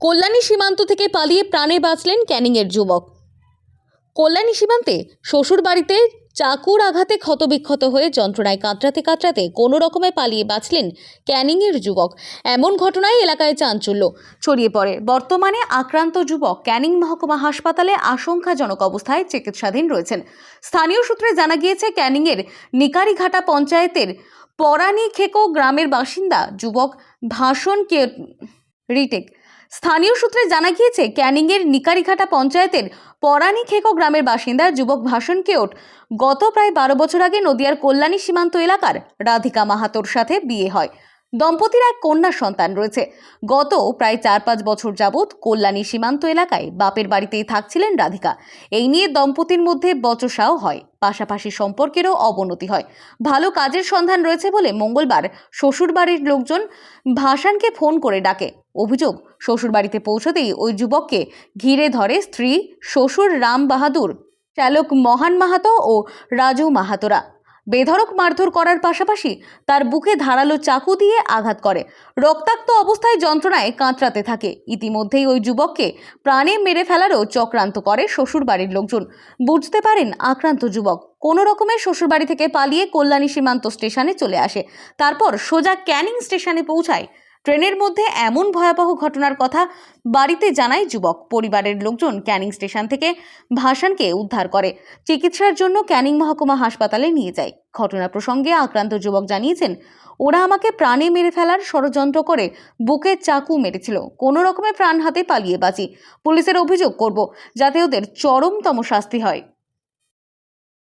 কল্যাণী সীমান্ত থেকে পালিয়ে প্রাণে বাঁচলেন ক্যানিংয়ের যুবক। কল্যাণী সীমান্তে শ্বশুর বাড়িতে চাকুর আঘাতে ক্ষতবিক্ষত হয়ে যন্ত্রণায় কাতরাতে কাতরাতে কোনো রকমে পালিয়ে বাঁচলেন ক্যানিংয়ের যুবক। এমন ঘটনায় এলাকায় চাঞ্চল্য ছড়িয়ে পড়ে। বর্তমানে আক্রান্ত যুবক ক্যানিং মহকুমা হাসপাতালে আশঙ্কাজনক অবস্থায় চিকিৎসাধীন রয়েছেন। স্থানীয় সূত্রে জানা গিয়েছে, ক্যানিংয়ের নিকারিঘাটা পঞ্চায়েতের পরানি খেকো গ্রামের বাসিন্দা যুবক ভাষণ কে রিটেক। স্থানীয় সূত্রে জানা গিয়েছে, ক্যানিংয়ের নিকারিঘাটা পঞ্চায়েতের পরানি খেকো গ্রামের বাসিন্দা যুবক ভাষণ কেওট গত প্রায় বারো বছর আগে নদিয়ার কল্যাণী সীমান্ত এলাকার রাধিকা মাহাতোর সাথে বিয়ে হয়। দম্পতির এক কন্যা সন্তান রয়েছে। গত প্রায় চার পাঁচ বছর যাবৎ কল্যাণী সীমান্ত এলাকায় বাপের বাড়িতেই থাকছিলেন রাধিকা। এই নিয়ে দম্পতির মধ্যে বচসাও হয়, পাশাপাশি সম্পর্কেরও অবনতি হয়। ভালো কাজের সন্ধান রয়েছে বলে মঙ্গলবার শ্বশুরবাড়ির লোকজন ভাসানকে ফোন করে ডাকে। অভিযোগ, শ্বশুরবাড়িতে পৌঁছতেই ওই যুবককে ঘিরে ধরে স্ত্রী, শ্বশুর রাম বাহাদুর, চালক মহান মাহাতো ও রাজু মাহাতোরা। বেধড়ক মারধর করার পাশাপাশি তার বুকে ধারালো চাকু দিয়ে আঘাত করে। রক্তাক্ত অবস্থায় যন্ত্রণায় কাঁতরাতে থাকে। ইতিমধ্যেই ওই যুবককে প্রাণে মেরে ফেলারও চক্রান্ত করে শ্বশুরবাড়ির লোকজন। বুঝতে পারেন আক্রান্ত যুবক। কোনো রকমে শ্বশুরবাড়ি থেকে পালিয়ে কল্যাণী সীমান্ত স্টেশনে চলে আসে। তারপর সোজা ক্যানিং স্টেশনে পৌঁছায় ট্রেনের মধ্যে এমন ভয়াবহ ঘটনার কথা বাড়িতে জানায় যুবক। পরিবারের লোকজন ক্যানিং স্টেশন থেকে ভাসানকে উদ্ধার করে। চিকিৎসার জন্য ক্যানিং মহকুমা হাসপাতালে নিয়ে যায়। ঘটনা প্রসঙ্গে আক্রান্ত যুবক জানিয়েছেন, ওরা আমাকে প্রাণে মেরে ফেলার ষড়যন্ত্র করে বুকে চাকু মেরেছিল। কোনো রকমে প্রাণ হাতে পালিয়ে বাঁচি। পুলিশের অভিযোগ করব, যাতে ওদের চরমতম শাস্তি হয়।